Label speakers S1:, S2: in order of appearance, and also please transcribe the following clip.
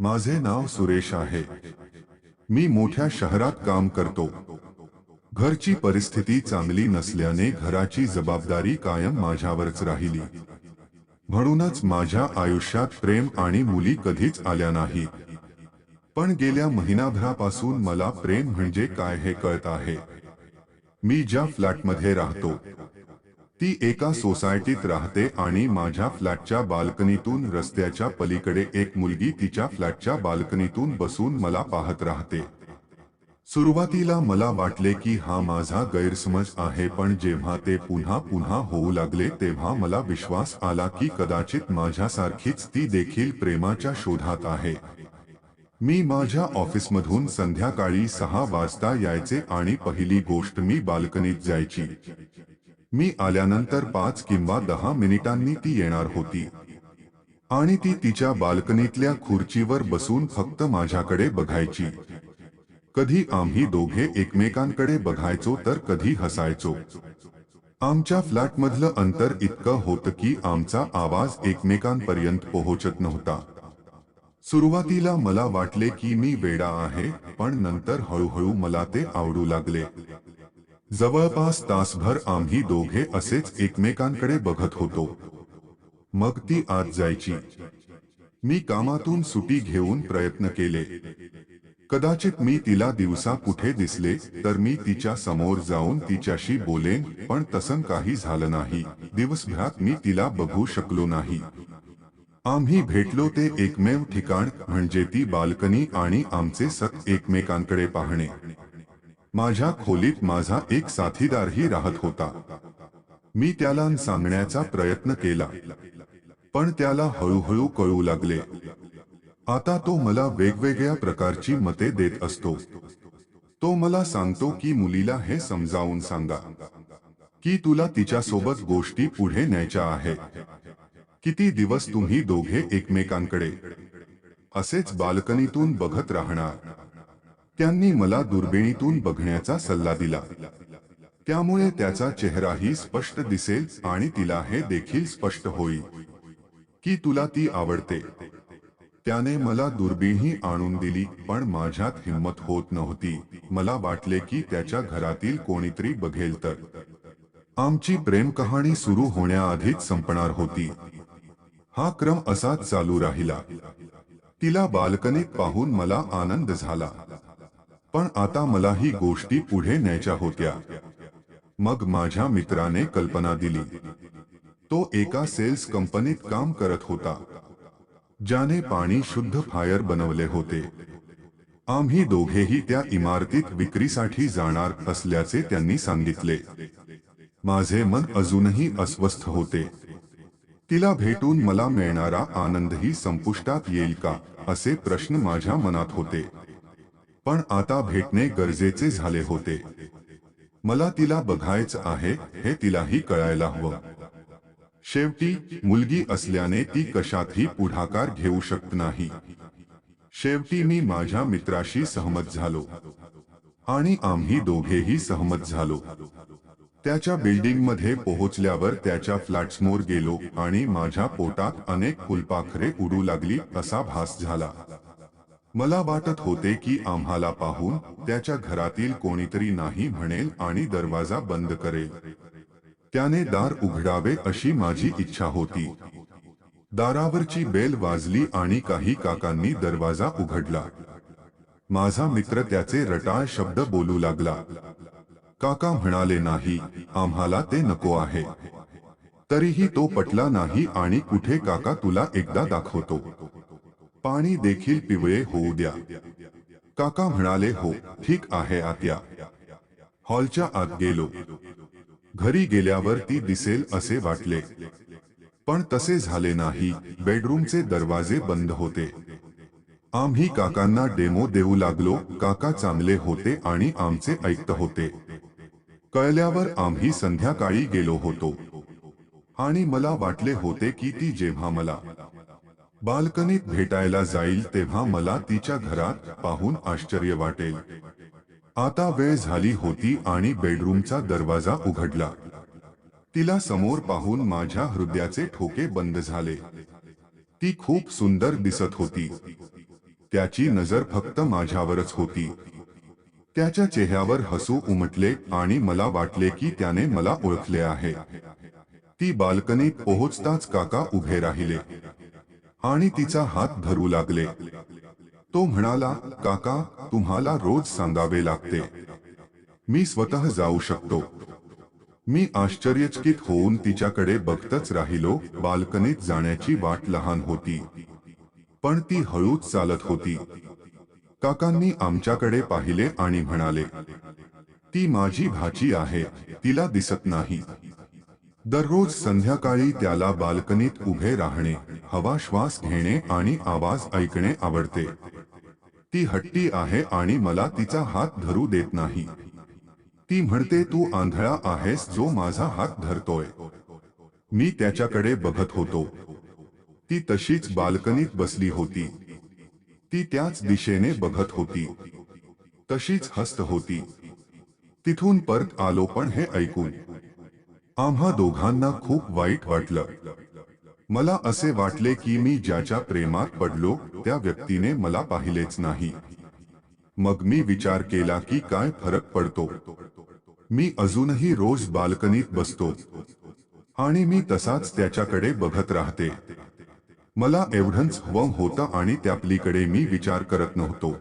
S1: माझे नाव सुरेश आहे. मी मोठ्या शहरात काम करतो. घरची परिस्थिती चांगली नसल्याने घराची जबाबदारी कायम माझ्यावरच राहिली. म्हणूनच माझ्या आयुष्यात प्रेम आणि मुली कधीच आल्या नाही. पण गेल्या महिनाभरापासून मला प्रेम म्हणजे काय हे कळत आहे. मी ज्या फ्लॅटमध्ये राहतो ती एका सोसायटीत राहते आणि माझ्या फ्लॅटच्या बाल्कनीतून रस्त्याच्या पलीकडे एक मुलगी तिच्या फ्लॅटच्या बाल्कनीतून बसून मला पाहत राहते. सुरुवातीला मला वाटले की हा माझा गैरसमज आहे पण जेव्हा ते पुन्हा पुन्हा होऊ लागले तेव्हा मला विश्वास आला की कदाचित माझ्यासारखीच ती देखील प्रेमाच्या शोधात आहे. मी माझ्या ऑफिसमधून संध्याकाळी सहा वाजता यायचे आणि पहिली गोष्ट मी बाल्कनीत जायची. मी आल्यानंतर पाच किंवा दहा मिनिटांनी ती येणार होती. आणि ती तिच्या बाल्कनीतल्या खुर्चीवर बसून फक्त माझ्याकडे बघायची. कधी आम्ही दोघे एकमेकांकडे बघायचो तर कधी हसायचो. आमच्या फ्लॅटमधलं अंतर इतकं होतं की आमचा आवाज एकमेकांपर्यंत पोहोचत नव्हता. सुरुवातीला मला वाटले की मी वेडा आहे पण नंतर हळूहळू मला ते आवडू लागले. जवळपास तासभर आम्ही दोघे असेच एकमेकांकडे बघत होतो. मग ती आत जायची. मी कामातून सुटी घेऊन प्रयत्न केले. कदाचित मी तिला दिवसा कुठे दिसले तर मी तिच्या समोर जाऊन तिच्याशी बोलेन पण तसं काही झालं नाही. दिवसभरात मी तिला बघू शकलो नाही. आम्ही भेटलो ते एकमेव ठिकाण म्हणजे ती बाल्कनी आणि आमचे सत एकमेकांकडे पाहणे. माझ्या खोलीत माझा एक साथीदारही राहत होता. मी त्याला सांगण्याचा प्रयत्न केला. पण त्याला हळूहळू कळू लागले. आता तो मला वेगवेगळ्या प्रकारची मते देत असतो. तो मला सांगतो की मुलीला हे समजावून सांगा. की तुला तिच्यासोबत गोष्टी पुढे न्यायच्या आहेत किती दिवस तुम्ही दोघे एकमेकांकडे? असेच बाल्कनीतून बघत राहणार. त्यांनी मला दुर्बिणीतून बघण्याचा सल्ला दिला. त्यामुळे त्याचा चेहराही स्पष्ट दिसेल आणि तिला हे देखील स्पष्ट होईल की तुला ती आवडते. त्याने मला दुर्बीणही आणून दिली पण माझ्यात हिंमत होत नव्हती. मला वाटले की त्याच्या घरातील कोणीतरी बघेल तर. आमची प्रेम कहाणी सुरू होण्याआधीच संपणार होती. हा क्रम असाच चालू राहिला. तिला बाल्कनीत पाहून मला आनंद झाला. पण आता मला ही गोष्टी पुढे न्यायच्या होत्या. मग माझ्या मित्राने कल्पना दिली. तो एका सेल्स कंपनीत काम करत होता. ज्याने पाणी शुद्ध फायर बनवले होते. आम्ही दोघेही त्या इमारतीत विक्रीसाठी जाणार असल्याचे त्यांनी सांगितले. माझे मन अजूनही अस्वस्थ होते. तिला भेटून मला मिळणारा आनंदही संपुष्टात येईल का, असे प्रश्न माझ्या मनात होते. पण आता भेटणे गरजेचे झाले होते. मला तिला बघायचं आहे हे तिलाही कळायला हवं. शेवटी मुलगी असल्याने ती कशातही पुढाकार घेऊ शकत नाही. शेवटी मी माझ्या मित्राशी सहमत झालो. आणि आम्ही दोघेही सहमत झालो. त्याच्या बिल्डिंगमध्ये पोहोचल्यावर त्याच्या फ्लॅट्समोर गेलो आणि माझ्या पोटात अनेक फुलपाखरे उडू लागली असा भास झाला. मला वाटत होते की आम्हाला पाहून त्याच्या घरातील कोणीतरी नाही म्हणेल आणि दरवाजा बंद करेल. त्याने दार उघडावे अशी माझी इच्छा होती. दारावरची बेल वाजली आणि काही काकांनी दरवाजा उघडला. माझा मित्र त्याचे रटाळ शब्द बोलू लागला. काका म्हणाले नाही आम्हाला ते नको आहे. तरीही तो पटला नाही आणि कुठे काका तुला एकदा दाखवतो. पाणी देखील पिवळे होऊ द्या. काका म्हणाले हो ठीक आहे आत्या. हॉलच्या आत गेलो. घरी गेल्यावर ती दिसेल असे वाटले. पण तसे झाले नाही. बेडरूमचे दरवाजे बंद होते. आम्ही काकांना डेमो देऊ लागलो. काका चांगले होते आणि आमचे ऐकत होते. कळल्यावर आम्ही संध्याकाळी गेलो होतो. आणि मला वाटले होते की ती जेव्हा मला बाल्कनीत भेटायला जाईल तेव्हा मला तिच्या घरात पाहून आश्चर्य वाटेल. आता वेळ झाली होती आणि बेडरूमचा दरवाजा उघडला. तिला समोर पाहून माझ्या हृदयाचे ठोके बंद झाले. ती खूप सुंदर दिसत होती. त्याची नजर फक्त माझ्यावरच होती. त्याच्या चेहऱ्यावर हसू उमटले आणि मला वाटले की त्याने मला ओळखले आहे. ती बाल्कनीत पोहोचताच काका उभे राहिले. आणि तिचा हात धरू लागले. तो म्हणाला काका तुम्हाला रोज सांगावे लागते. मी स्वतः जाऊ शकतो. मी आश्चर्यचकित होऊन तिच्याकडे बघतच राहिलो बाल्कनीत जाण्याची वाट लहान होती. पण ती हळूच चालत होती. काकांनी आमच्याकडे पाहिले आणि म्हणाले ती माझी भाची आहे तिला दिसत नाही. दररोज संध्याकाळी त्याला बाल्कनीत उभे राहणे. हवा श्वास घेणे आणि आवाज ऐकणे आवडते. ती हट्टी आहे आणि मला तिचा हात धरू देत नाही. ती म्हणते तू आंधळा आहेस जो माझा हात धरतोय. मी त्याच्याकडे बघत होतो. ती तशीच बाल्कनीत बसली होती. ती त्याच दिशेने बघत होती. तशीच हस्त होती. तिथून परत आलो पण हे ऐकून. आम्हा दोघांना खूप वाईट वाटलं. मला असे वाटले की मी ज्याच्या प्रेमात पडलो त्या व्यक्तीने मला पाहिलेच नाही. मग मी विचार केला की काय फरक पडतो? मी अजूनही रोज बाल्कनीत बसतो. आणि मी तसाच त्याच्याकडे बघत राहते. मला एवढंच हवं होतं आणि त्यापलीकडे मी विचार करत नव्हतो.